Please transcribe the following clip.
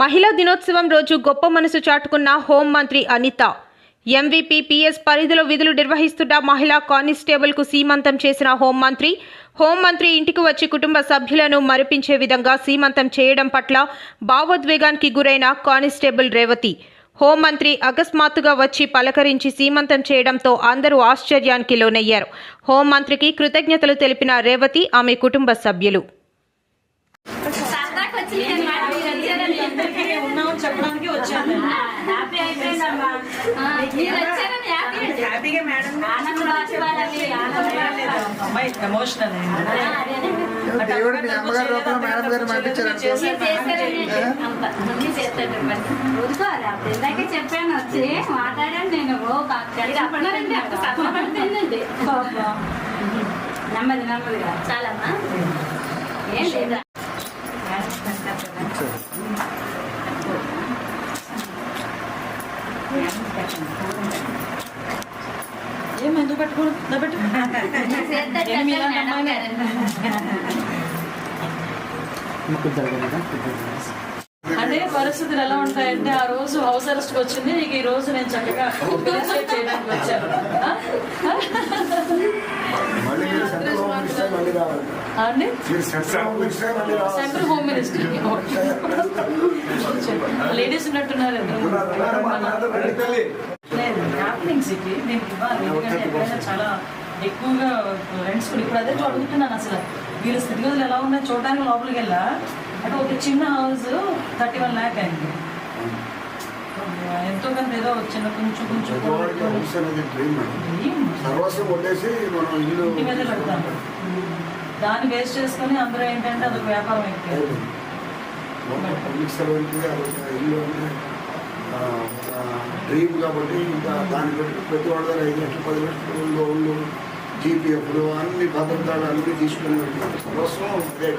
మహిళా దినోత్సవం రోజు గొప్ప మనసు చాటుకున్న హోంమంత్రి అనిత. ఎంవీపీ పిఎస్ పరిధిలో విధులు నిర్వహిస్తున్న మహిళా కానిస్టేబుల్కు సీమంతం చేసిన హోంమంత్రి హోంమంత్రి ఇంటికి వచ్చి కుటుంబ సభ్యులను మరిపించే విధంగా సీమంతం చేయడం పట్ల భావోద్వేగానికి గురైన కానిస్టేబుల్ రేవతి. హోంమంత్రి అకస్మాత్తుగా వచ్చి పలకరించి సీమంతం చేయడంతో అందరూ ఆశ్చర్యానికి లోనయ్యారు. హోంమంత్రికి కృతజ్ఞతలు తెలిపిన రేవతి ఆమె కుటుంబ సభ్యులు. ఎమోషనల్ మీ అమ్మగారు మేడం గారు చెప్పాను. వచ్చి మాట్లాడాను నేను. నెమ్మది నెమ్మదిగా. చాలమ్మా. ఏం లేదా? ఏం ఎందుకు పెట్టుకోరు అంటే పరిస్థితులు ఎలా ఉంటాయంటే ఆ రోజు హౌస్ అరెస్ట్ వచ్చింది నీకు ఈ రోజు నేను చక్కగా చేయడానికి వచ్చాను. సెంట్రల్ హోమ్ మినిస్టర్ అండి సెంట్రల్ హోమ్ లేడీస్ ఉన్నట్టున్నారు లేదు హ్యాపెనింగ్స్ ఇది నేను ఇవ్వాలి ఎందుకంటే ఎప్పుడైనా చాలా ఎక్కువగా రెంట్స్ కూడా ఇప్పుడు అదే అడుగుతున్నాను అసలు. వీళ్ళ స్థితిగతులు ఎలా ఉన్నాయో చూడడానికి లోపలికి వెళ్ళా. అంటే ఒక చిన్న హౌస్ థర్టీ వన్ ల్యాక్ అయింది ఎంతో కొంత ఏదో చిన్న కొంచెం కొంచెం? సర్వస్వం కొట్టేసి మనం ఇల్లు దాన్ని బేస్ చేసుకుని అందరూ ఏంటంటే అదొక వ్యాపారం అయిపోయింది. పబ్లిక్ సర్వెంట్ అదొక ఇల్లు అంటే డ్రీమ్ కాబట్టి ఇంకా దాన్ని బట్టి ప్రతి వాళ్ళ దగ్గర ఐదు లక్షలు పది లక్షలు లోన్లు జీపీఎఫ్లు అన్ని భద్రతలు అన్నీ తీసుకుని పెట్టినారు. సర్వస్వం అదే